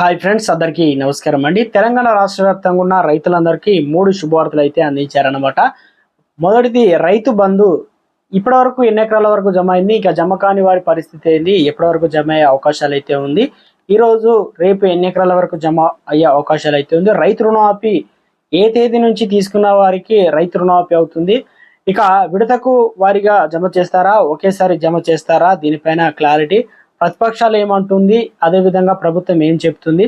Hi friends అందరికీ నమస్కారం అండి. తెలంగాణ రాష్ట్ర వ్యాప్తంగా ఉన్న రైతులందరికీ మూడు శుభవార్తలు అయితే అందించారనమాట మొదటిది రైతు బంధు ఇప్పటి వరకు ఎన్ని ఎకరాల వరకు జమ అయింది? ఇక జమ కాని వారి పరిస్థితి ఏంది? ఎప్పటి వరకు జమ అయ్యే అవకాశాలు అయితే ఉంది? ఈ రోజు రేపు ఎన్ని ఎకరాల వరకు జమ అయ్యే అవకాశాలు అయితే ఉంది? రైతు రుణమాఫీ ఏ తేదీ నుంచి తీసుకున్న వారికి రైతు రుణమాఫీ అవుతుంది? ఇక విడతకు వారిగా జమ చేస్తారా? ఒకేసారి జమ చేస్తారా? దీనిపైన క్లారిటీ ప్రతిపక్షాలు ఏమంటుంది అదేవిధంగా ప్రభుత్వం ఏం చెప్తుంది?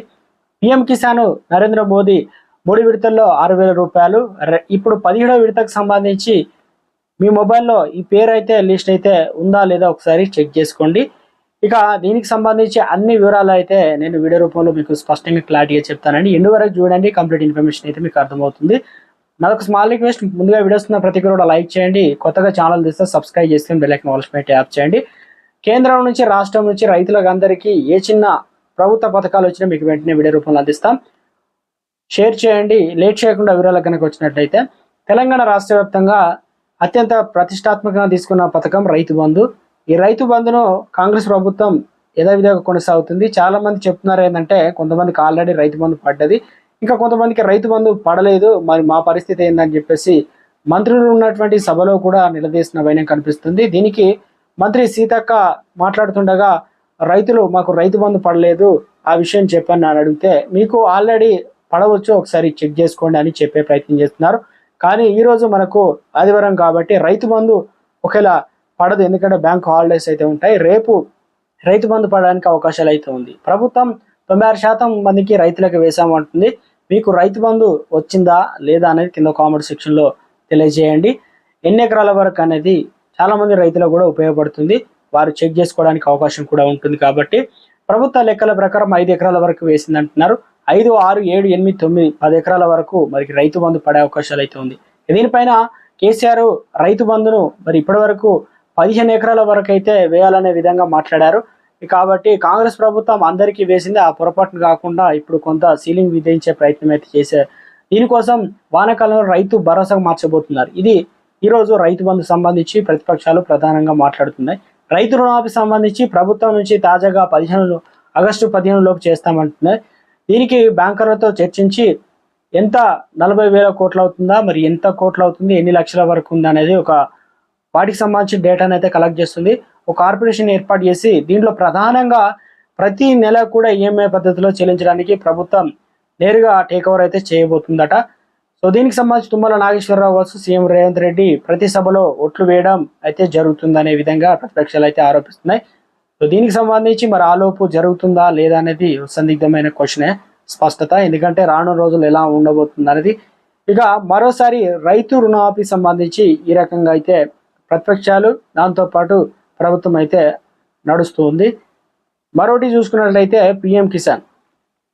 పిఎం కిసాన్ నరేంద్ర మోదీ మూడు విడతల్లో ఆరు వేల రూపాయలు ఇప్పుడు పదిహేడో విడతకు సంబంధించి మీ మొబైల్లో ఈ పేరు అయితే లిస్ట్ అయితే ఉందా లేదా ఒకసారి చెక్ చేసుకోండి. ఇక దీనికి సంబంధించి అన్ని వివరాలు అయితే నేను వీడియో రూపంలో మీకు స్పష్టంగా క్లారిటీగా చెప్తానండి. ఎండు వరకు చూడండి కంప్లీట్ ఇన్ఫర్మేషన్ అయితే మీకు అర్థమవుతుంది. నాదొక స్మాల్ రిక్వెస్ట్ ముందుగా వీడియోస్ ఉన్న ప్రతి కూడా లైక్ చేయండి. కొత్తగా ఛానల్ తీస్తే సబ్స్క్రైబ్ చేసుకుని బెల్ ఐకాన్ ఆల్స్ ట్యాప్ చేయండి. కేంద్రం నుంచి రాష్ట్రం నుంచి రైతులకు అందరికీ ఏ చిన్న ప్రభుత్వ పథకాలు వచ్చినా మీకు వెంటనే వీడియో రూపంలో అందిస్తాం. షేర్ చేయండి. లేట్ చేయకుండా వివరాలకు కనుక వచ్చినట్లయితే తెలంగాణ రాష్ట్ర వ్యాప్తంగా అత్యంత ప్రతిష్టాత్మకంగా తీసుకున్న పథకం రైతు బంధు. ఈ రైతు బంధును కాంగ్రెస్ ప్రభుత్వం యథావిధిగా కొనసాగుతుంది. చాలా మంది చెప్తున్నారు ఏంటంటే కొంతమందికి ఆల్రెడీ రైతు బంధు పడ్డది. ఇంకా కొంతమందికి రైతు బంధు పడలేదు. మరి మా పరిస్థితి ఏందని చెప్పేసి మంత్రులు ఉన్నటువంటి సభలో కూడా నిలదీసిన వైనం కనిపిస్తుంది. దీనికి మంత్రి సీతక్క మాట్లాడుతుండగా రైతులు మాకు రైతు బంధు పడలేదు ఆ విషయం చెప్పని అని అడిగితే మీకు ఆల్రెడీ పడవచ్చు ఒకసారి చెక్ చేసుకోండి అని చెప్పే ప్రయత్నం చేస్తున్నారు. కానీ ఈరోజు మనకు ఆదివారం కాబట్టి రైతు బంధు ఒకేలా పడదు ఎందుకంటే బ్యాంక్ హాలిడేస్ అయితే ఉంటాయి రేపు రైతు బంధు పడడానికి అవకాశాలు అయితే ఉంది. ప్రభుత్వం తొంభై ఆరు శాతం మందికి రైతులకు వేసామంటుంది మీకు రైతు బంధు వచ్చిందా లేదా అనేది కింద కామెంట్ సెక్షన్లో తెలియజేయండి. ఎన్ని ఎకరాల వరకు అనేది చాలా మంది రైతులకు కూడా ఉపయోగపడుతుంది. వారు చెక్ చేసుకోవడానికి అవకాశం కూడా ఉంటుంది కాబట్టి ప్రభుత్వ లెక్కల ప్రకారం ఐదు ఎకరాల వరకు వేసింది అంటున్నారు ఐదు ఆరు ఏడు ఎనిమిది తొమ్మిది పది ఎకరాల వరకు మరి రైతు బంధు పడే అవకాశాలు అయితే ఉంది. దీనిపైన కేసీఆర్ రైతు బంధును మరి ఇప్పటి వరకు పదిహేను ఎకరాల వరకు అయితే వేయాలనే విధంగా మాట్లాడారు. కాబట్టి కాంగ్రెస్ ప్రభుత్వం అందరికీ వేసింది. ఆ పొరపాటును కాకుండా ఇప్పుడు కొంత సీలింగ్ విధించే ప్రయత్నం అయితే చేశారు దీనికోసం వానాకాలంలో రైతు భరోసాగా మార్చబోతున్నారు. ఇది ఈ రోజు రైతు బంధు సంబంధించి ప్రతిపక్షాలు ప్రధానంగా మాట్లాడుతున్నాయి. రైతు రుణమాఫీ సంబంధించి ప్రభుత్వం నుంచి తాజాగా పదిహేను ఆగస్టు పదిహేను లోపు చేస్తామంటున్నాయి. దీనికి బ్యాంకర్లతో చర్చించి ఎంత నలభై వేల కోట్లు అవుతుందా మరి ఎంత కోట్లు అవుతుంది ఎన్ని లక్షల వరకు ఉంది అనేది ఒక వాటికి సంబంధించిన డేటాను అయితే కలెక్ట్ చేస్తుంది. ఒక కార్పొరేషన్ ఏర్పాటు చేసి దీంట్లో ప్రధానంగా ప్రతి నెల కూడా ఈఎంఐ పద్ధతిలో చెల్లించడానికి ప్రభుత్వం నేరుగా టేక్ ఓవర్ అయితే చేయబోతుందట. సో దీనికి సంబంధించి తుమ్మల నాగేశ్వరరావు కావచ్చు సీఎం రేవంత్ రెడ్డి ప్రతి సభలో ఓట్లు వేయడం అయితే జరుగుతుందనే విధంగా ప్రతిపక్షాలు అయితే ఆరోపిస్తున్నాయి. సో దీనికి సంబంధించి మరి ఆలోపు జరుగుతుందా లేదా అనేది సందిగ్ధమైన క్వశ్చనే స్పష్టత. ఎందుకంటే రానున్న రోజులు ఎలా ఉండబోతుంది అనేది ఇక మరోసారి రైతు రుణమాఫీ సంబంధించి ఈ రకంగా అయితే ప్రతిపక్షాలు దాంతో పాటు ప్రభుత్వం అయితే నడుస్తుంది. మరోటి చూసుకున్నట్లయితే పిఎం కిసాన్.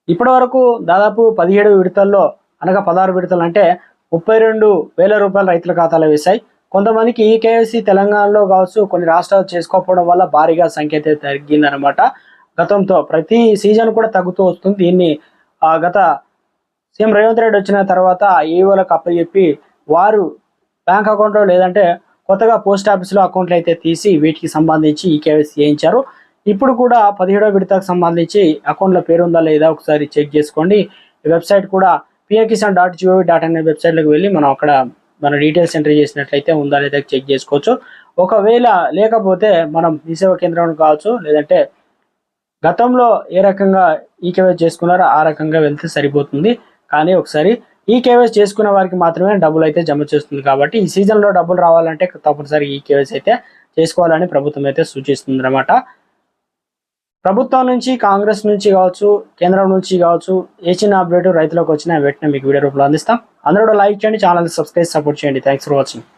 ఇప్పటి వరకు దాదాపు పదిహేడు విడతల్లో అనగా పదహారు విడతలు అంటే ముప్పై రెండు వేల రూపాయలు రైతుల ఖాతాలో వేశాయి. కొంతమందికి ఈ కేఎస్సీ తెలంగాణలో కావచ్చు కొన్ని రాష్ట్రాలు చేసుకోకపోవడం వల్ల భారీగా సంఖ్య తగ్గిందనమాట గతంతో ప్రతి సీజన్ కూడా తగ్గుతూ వస్తుంది. దీన్ని ఆ, గత సీఎం రేవంత్ రెడ్డి వచ్చిన తర్వాత ఈవోలకు అప్పచెప్పి వారు బ్యాంక్ అకౌంట్లో లేదంటే కొత్తగా పోస్ట్ ఆఫీస్లో అకౌంట్లు అయితే తీసి వీటికి సంబంధించి ఈ కేవైసీ చేయించారు. ఇప్పుడు కూడా పదిహేడో విడతకు సంబంధించి అకౌంట్లో పేరు ఉందా లేదా ఒకసారి చెక్ చేసుకోండి. వెబ్సైట్ కూడా పిఎకిసాన్ డాట్ జిఓవి డాట్ అనే వెబ్సైట్లోకి వెళ్ళి మనం అక్కడ మన డీటెయిల్స్ ఎంటర్ చేసినట్లయితే ఉందా లేదా చెక్ చేసుకోవచ్చు. ఒకవేళ లేకపోతే మనం మీ సేవా కేంద్రం కావచ్చు లేదంటే గతంలో ఏ రకంగా ఈ కేవైసీ చేసుకున్నారో ఆ రకంగా వెళ్తే సరిపోతుంది. కానీ ఒకసారి ఈ కేవైసీ చేసుకున్న వారికి మాత్రమే డబ్బులు అయితే జమ చేస్తుంది కాబట్టి ఈ సీజన్లో డబ్బులు రావాలంటే తప్పనిసరి ఈ కేవైసీ అయితే చేసుకోవాలని ప్రభుత్వం అయితే సూచిస్తుంది అనమాట ప్రభుత్వం నుంచి కాంగ్రెస్ నుంచి కావచ్చు కేంద్రం నుంచి కావచ్చు ఏ చిన్న అప్డేట్ రైతులకు వచ్చినా వెంటనే మీకు వీడియో రూపంలో అందిస్తాం. అందరూ లైక్ చేయండి ఛానల్ సబ్స్క్రైబ్ సపోర్ట్ చేయండి. Thanks for watching